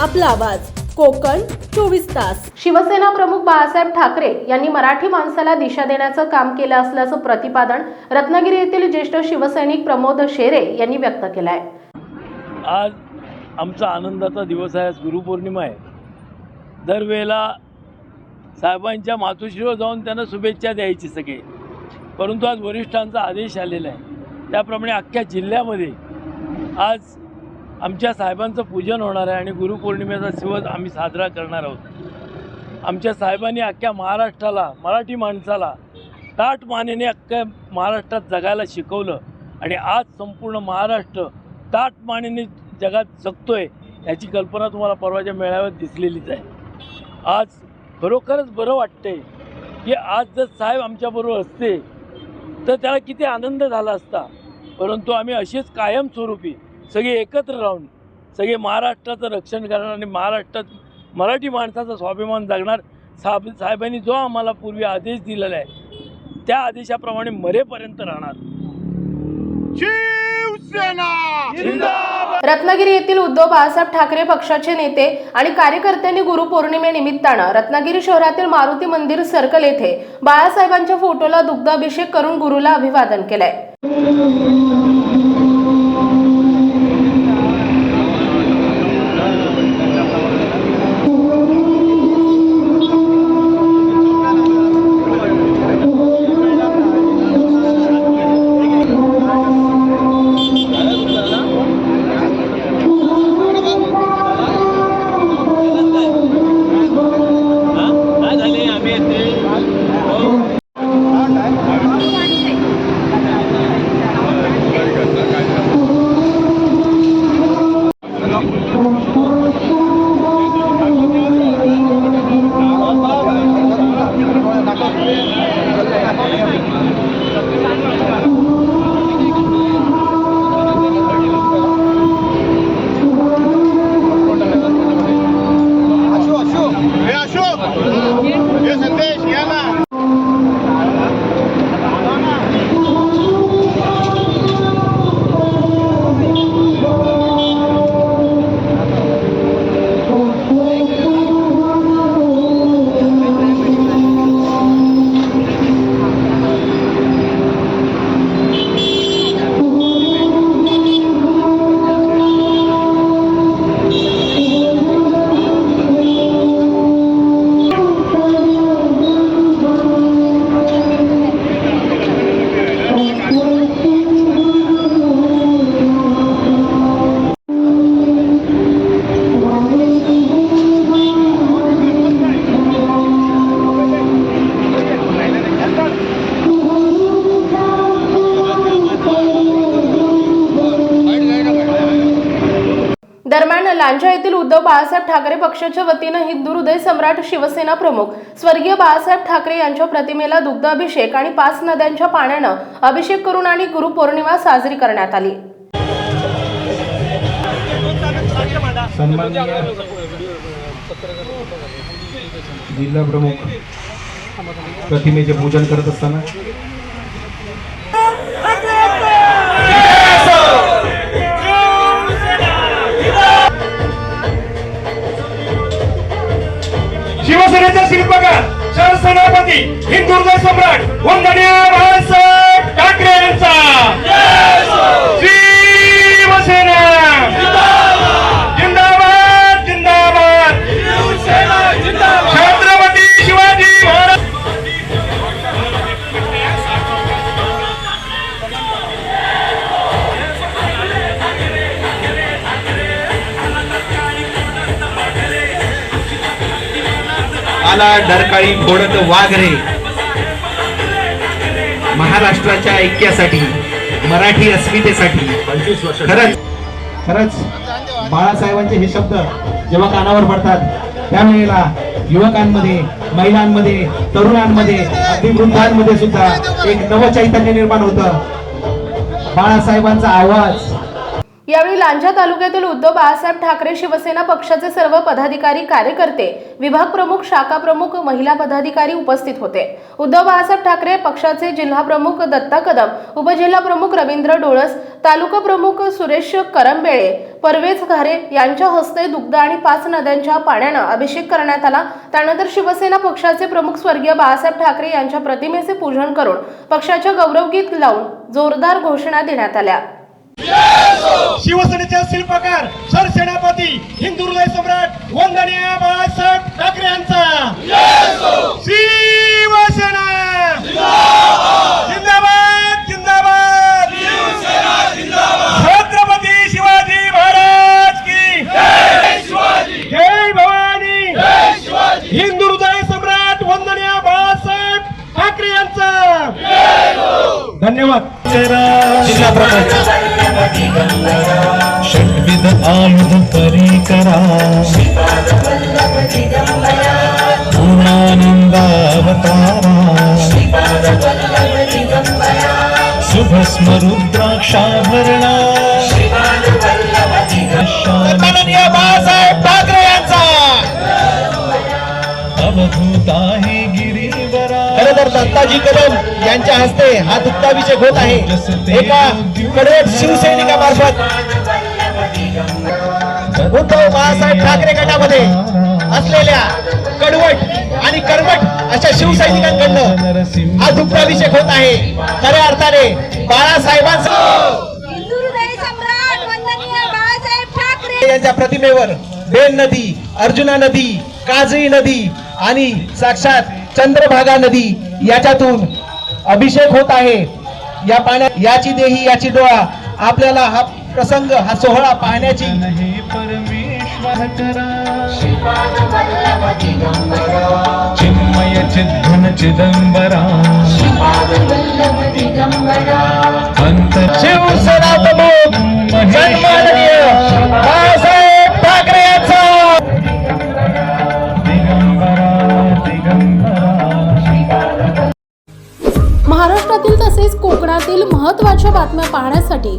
आपला आवाज. कोकण चोवीस तास. शिवसेना प्रमुख बाळासाहेब ठाकरे यांनी मराठी माणसाला दिशा देण्याचं काम केलं असल्याचं प्रतिपादन रत्नागिरी येथील ज्येष्ठ शिवसैनिक प्रमोद शेरे यांनी व्यक्त केलं आहे आज आमचा आनंदाचा दिवस आहे आज गुरुपौर्णिमा आहे. दरवेळेला साहेबांच्या मातोश्रीवर जाऊन त्यांना शुभेच्छा द्यायची सगळे. परंतु आज वरिष्ठांचा आदेश आलेला आहे. त्याप्रमाणे अख्ख्या जिल्ह्यामध्ये आज आमच्या साहेबांचं पूजन होणार आहे आणि गुरुपौर्णिमेचा दिवस आम्ही साजरा करणार आहोत. आमच्या साहेबांनी अख्ख्या महाराष्ट्राला मराठी माणसाला ताट मानेने अख्ख्या महाराष्ट्रात जगायला शिकवलं आणि आज संपूर्ण महाराष्ट्र ताट मानेने जगात जगतोय याची कल्पना तुम्हाला परवाच्या मेळाव्यात दिसलेलीच आहे. आज खरोखरच बरं वाटतंय की आज जर साहेब आमच्याबरोबर असते तर त्याला किती आनंद झाला असता. परंतु आम्ही अशीच कायमस्वरूपी सगळे एकत्र राहून सगळे महाराष्ट्राचं रक्षण करणार आणि महाराष्ट्रात मराठी माणसाचा स्वाभिमान जगणार साहेब साहेबांनी जो आम्हाला पूर्वी आदेश दिलेला आहे त्या आदेशाप्रमाणे मरेपर्यंत राहणार. रत्नागिरी येथील उद्धव बाळासाहेब ठाकरे पक्षाचे नेते आणि कार्यकर्त्यांनी गुरुपौर्णिमेनिमित्तानं रत्नागिरी शहरातील मारुती मंदिर सर्कल येथे बाळासाहेबांच्या फोटोला दुग्धाभिषेक करून गुरुला अभिवादन केलंय. लांजा येथील उद्धव बाळासाहेब ठाकरे पक्षाच्या वतीनं हिंदू सम्राट शिवसेना प्रमुख स्वर्गीय बाळासाहेब ठाकरे यांच्या प्रतिमेला दुग्ध अभिषेक आणि पाच नद्यांच्या पाण्यानं अभिषेक करून आणि गुरुपौर्णिमा साजरी करण्यात आली. जिल्हा प्रमुख प्रतिमेचे पूजन करत असताना शिवसेनेचा शिल्पकार शहर सेनापती हिंदुर्ग सम्राट वंदनीय बाळासाहेब ठाकरे यांचा आला डरकाळी फोडत वाघरे. महाराष्ट्राच्या ऐक्यासाठी मराठी अस्मितेसाठी. खरंच खरंच बाळासाहेबांचे हे शब्द जेव्हा कानावर पडतात त्यावेळेला युवकांमध्ये महिलांमध्ये तरुणांमध्ये अगदी वृद्धांमध्ये सुद्धा एक नवचैतन्य निर्माण होतं. बाळासाहेबांचा आवाज यावेळी लांजा तालुक्यातील उद्धव बाळासाहेब ठाकरे शिवसेना पक्षाचे सर्व पदाधिकारी कार्यकर्ते विभाग प्रमुख शाखा प्रमुख महिला पदाधिकारी उपस्थित होते. उद्धव बाळासाहेब ठाकरे पक्षाचे जिल्हा प्रमुख दत्ता कदम उपजिल्हा प्रमुख रवींद्र डोळस तालुका प्रमुख सुरेश करंबेळे परवेज घारे यांच्या हस्ते दुग्ध आणि पाच नद्यांच्या पाण्यानं अभिषेक करण्यात आला. त्यानंतर शिवसेना पक्षाचे प्रमुख स्वर्गीय बाळासाहेब ठाकरे यांच्या प्रतिमेचे पूजन करून पक्षाच्या गौरवगीत लावून जोरदार घोषणा देण्यात आल्या. शिवसेनेचे शिल्पकार सरसेनापती हिंदू हृदय सम्राट वंदनीय बाळासाहेब ठाकरे यांचा. शिवसेना! जिंदाबाद जिंदाबाद! छत्रपती शिवाजी महाराज की जय भवानी! हिंदू हृदय सम्राट वंदनीय बाळासाहेब ठाकरे यांचा. धन्यवाद. जिल्हा प्रमुख ಆಯುಧ आयुध परिकरा पूर्णानन्दावतारा शुभस्मरुद्राक्षाभरणा माननीय बाळासाहेब ठाकरे यांचा अवधूता हे गिरीवरा खरं तर दत्ताजी कदम यांच्या हस्ते हा दुःखाभिषेक होत आहे. एका कडवट शिवसैनिकामार्फत उद्धव बाळासाहेब ठाकरे गटामध्ये असलेल्या कडवट आणि कर्मट अशा शिवसैनिकांकडनं हा दुग्धाभिषेक होत आहे. खऱ्या अर्थाने बाळासाहेबांचा यांच्या प्रतिमेवर बेन नदी अर्जुना नदी काजळी नदी आणि साक्षात चंद्रभागा नदी याच्यातून अभिषेक होत आहे. या पाण्यात याची देही याची डोळा आपल्याला हा प्रसंग हा सोहळा पाहण्याची. परमेश्वर करा. चिन्मय चिद्घन चिदंबरा अंतर शिवसेना प्रमुख सन्माननीय बाळासाहेब ठाकरे यांचा दिगंबरा दिगंबरा महाराष्ट्रातील तसेच कोकणातील महत्त्वाच्या बातम्या पाहण्यासाठी